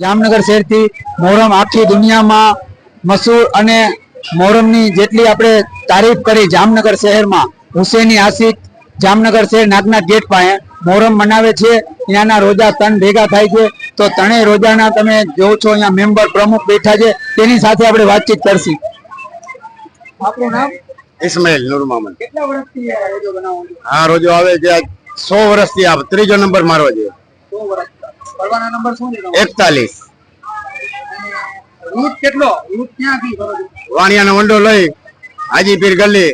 જામનગર શહેરથી મોહરમ આખી દુનિયામાં મશહૂર અને મોહરમની જેટલી આપણે તારીફ કરી જામનગર શહેરમાં હુસેની આસિક જામનગર શહેર નાગનાથ ગેટ પાસે મોહરમ મનાવે છે ત્યાંના રોજા ત્રણ ભેગા થાય છે તો ત્રણેય રોજાના તમે જોવો છો અહીંયા મેમ્બર પ્રમુખ બેઠા છે તેની સાથે આપણે વાતચીત કરશી. આપણું નામ? ઇસ્માઇલ નૂર મોહમ્મદ કેટલા વર્ષથી આ રોજો બનાવો આવે છે સો વર્ષથી આ ત્રીજો નંબર મારો છે. કરવાના નંબર શું છે? એકતાલીસ. રૂટ કેટલો? રૂટ ક્યાંથી વાણિયાનો વંડો લઈ હાજી પીર ગલી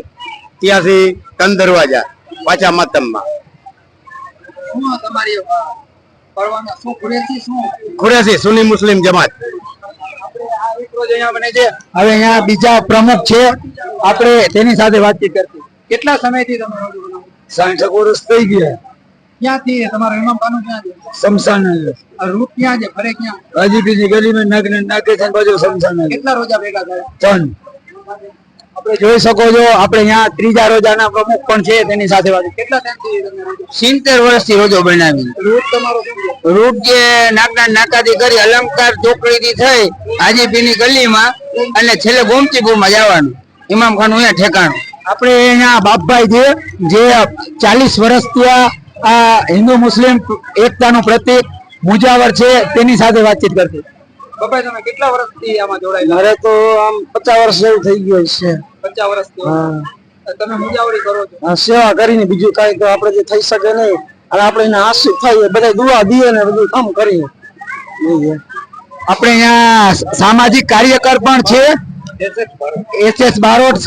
ત્યાંથી તન દરવાજા પાછા માતમમાં. શું તમારી ખુરેશી સુની મુસ્લિમ જમાત. હવે અહીંયા બીજા પ્રમુખ છે. આપણે તેની સાથે વાતચીત કરતી કેટલા સમયથી તમે સાઠ વર્ષ થઈ ગયા. ક્યાંથી તમારો ઇમામ ખાનું ક્યાં છે? શમશાન રૂટ ક્યાં છે? ફરે ક્યાં? હાજીપીની ગલીમાં નાખને નાખે છે બાજુ શમશાન કેટલા રોજા ભેગા થાય? ત્રણ. આપણે જોઈ શકો છો આપણે અહીંયા ત્રીજા રોજાના પ્રમુખ પણ છે તેની સાથે વાત. કેટલા ટાઈમથી રોજો? સિત્તેર વર્ષથી રોજો બનાવી રૂટ તમારો રૂટ જે નાગના નાકાથી કરી અલંકાર ચોકડીથી થઈ હાજીપીની ગલીમાં અને છેલ્લે ગોમતીપુરમાં જવાનું. ઇમામ ખાન અહીંયા ઠેકાણું. આપણે અહીંયા બાપભાઈ છે જે ચાલીસ વર્ષ આ આ હિન્દુ મુસ્લિમ એકતાનું પ્રતિક મુજાવર છે તેની સાથે વાતચીત કરતી બાપભાઈ તમે કેટલા વર્ષથી આમાં જોડાયેલા? મારે તો આમ પચાસ વર્ષ જેવું થઈ ગયું છે પચાસ વર્ષથી? હા. તમે મુજાવરી કરો છો? સેવા કરીને બીજું કાંઈ તો આપણે જે થઈ શકે નહીં. અને આપણે એને આશિક થઈએ બધા દુઆ દઈએ ને બધું કામ કરીએ. આપણે અહીંયા સામાજિક કાર્યકર પણ છે. SS Barot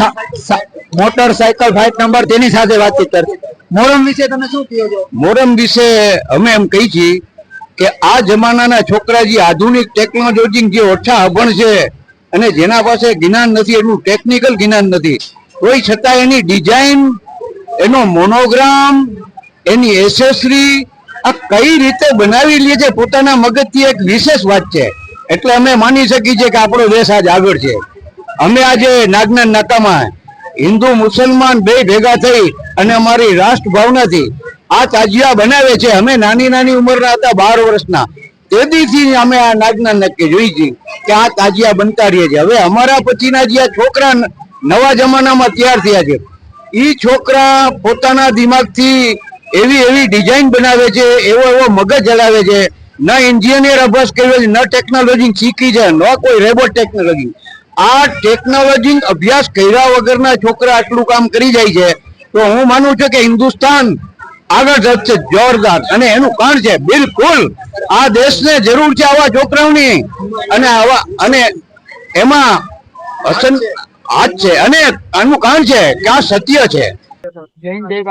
motorcycle fight number તેની સાથે વાતચીત કરશે. મોરમ વિશે તમે શું કહો છો? મોરમ વિશે અમે એમ કહી છીએ કે આ જમાનાના છોકરા જે આધુનિક ટેકનોલોજી જે ઓછા અભણ છે અને જેના પાસે જ્ઞાન નથી, એનું ટેકનિકલ જ્ઞાન નથી, તોય છતાં એની ડિઝાઇન, એનો મોનોગ્રામ, એની એસેસરી આ કઈ રીતે બનાવી લે છે, પોતાના મગજથી એક વિશેષ વાત છે. એટલે અમે માની શકીએ છીએ કે આપણો દેશ આજ આગળ છે. અમે આજે નાગના નાકામાં હિન્દુ મુસલમાન બે ભેગા થઈ અને અમારી રાષ્ટ્ર ભાવનાથી આ તાજિયા બનાવે છે. અમે નાની નાની ઉંમરના હતા, બાર વર્ષના. તેથી અમે આ નાગના નક્કી જોઈ છે કે આ તાજિયા બનતા રહીએ છે. હવે અમારા પછીના જે છોકરા નવા જમાનામાં તૈયાર થયા છે એ છોકરા પોતાના દિમાગથી એવી એવી ડિઝાઇન બનાવે છે, એવો એવો મગજ ચલાવે છે. ન એન્જિનિયર અભ્યાસ કર્યો છે ન ટેકનોલોજી શીખી છે, ન કોઈ રેબોટ ટેકનોલોજી. આ ટેકનોલોજી અભ્યાસ કર્યા વગરના છોકરા આટલું કામ કરી જાય છે, તો હું માનું છું કે હિન્દુસ્તાન આગળ વધશે, જોરદાર. અને એનું કારણ છે, બિલકુલ. આ દેશને જરૂર છે આવા છોકરાઓની. અને આવા, અને એમાં હસન આ છે. અને આનું કારણ છે કે આ સત્ય છે. જૈન જય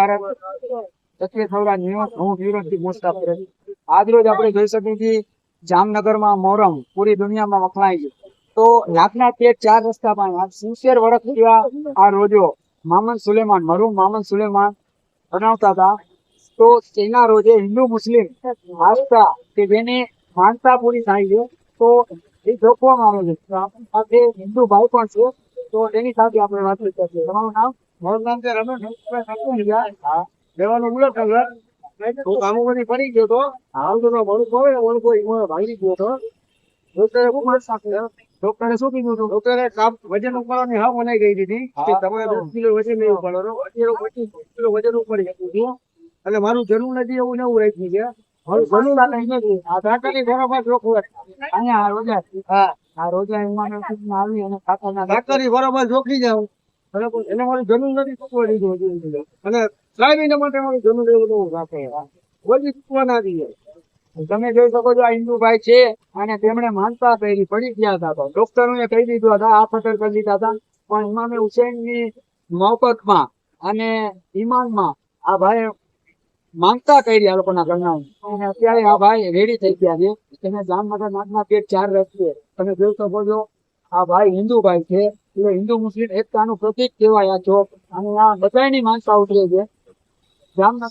આજ રોજ આપણે જોઈ શકીએ છીએ જામનગરમાં મોરમ. પૂરી દુનિયામાં વખણાય છે. તો નાગના પેટ ચાર રસ્તા આ સિત્તેર વર્ષ આ રોજો. મામન સુલેમાન મરુમ મામન સુલેમાન બનાવતા હતા. તો તેના રોજે હિન્દુ મુસ્લિમ આસ્થા કે જેને માનતા પૂરી થાય છે, તો એ જોખવામાં આવે છે. આપણી સાથે હિન્દુ ભાઈ પણ છે, તો તેની સાથે આપણે વાત કરીએ તમારું નામ? મારું નામ છે રમેશ હા દેવાનો ઉલ્લેખ કર્યો કામો બધી પડી ગયો તો. હાલ તો મારું કોઈ ઈમાં ભાગી ગયો તો. ડોક્ટરે શું કીધું હતું? ડોક્ટરે કામ વજન ઉપાડવાની હા મનાઈ ગઈ દીધી. કે તમારે દસ કિલો વજન નહીં ઉપાડવાનો. અત્યારે પચીસ કિલો વજન ઉપાડી શકું છું. એટલે મારું જરૂર નથી એવું નવું રાખ્યું છે. મારું જરૂર નથી આ ટાકાની બરાબર ચોખ્ખું અહીંયા આ રોજા. હા. આ રોજા એમાં આવી અને કાકાના ટાકાની બરોબર જોખી જાઉં. બરાબર. એને મારી જરૂર નથી ચૂકવા અને ત્રણ મહિના માટે મારી જરૂર એવું નવું રાખે. બધી ચૂકવા ના દઈએ. તમે જોઈ શકો છો આ હિન્દુ ભાઈ છે અને તેમણે માનતા પહેરી પડી ગયા હતા તો ડોક્ટરોને કહી દીધું હતા, આ ફટર કરી દીધા હતા. પણ ઇમામે હુસેનની મોહબતમાં અને ઈમાનમાં આ ભાઈ માંગતા કરી આ લોકોના ઘરના અને અત્યારે આ ભાઈ રેડી થઈ ગયા છે. તમે જામનગર નાગના પેટ ચાર રસ્તે. તમે જોઈ શકો છો, આ ભાઈ હિન્દુ ભાઈ છે. એટલે હિન્દુ મુસ્લિમ એકતાનું પ્રતીક કહેવાય આ ચોક. અને આ બધાની માનતા ઉતરે છે. જામનગર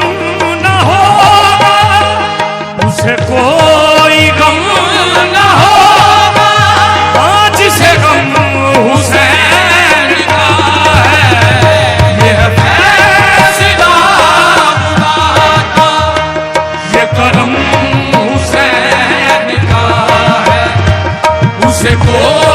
Oh.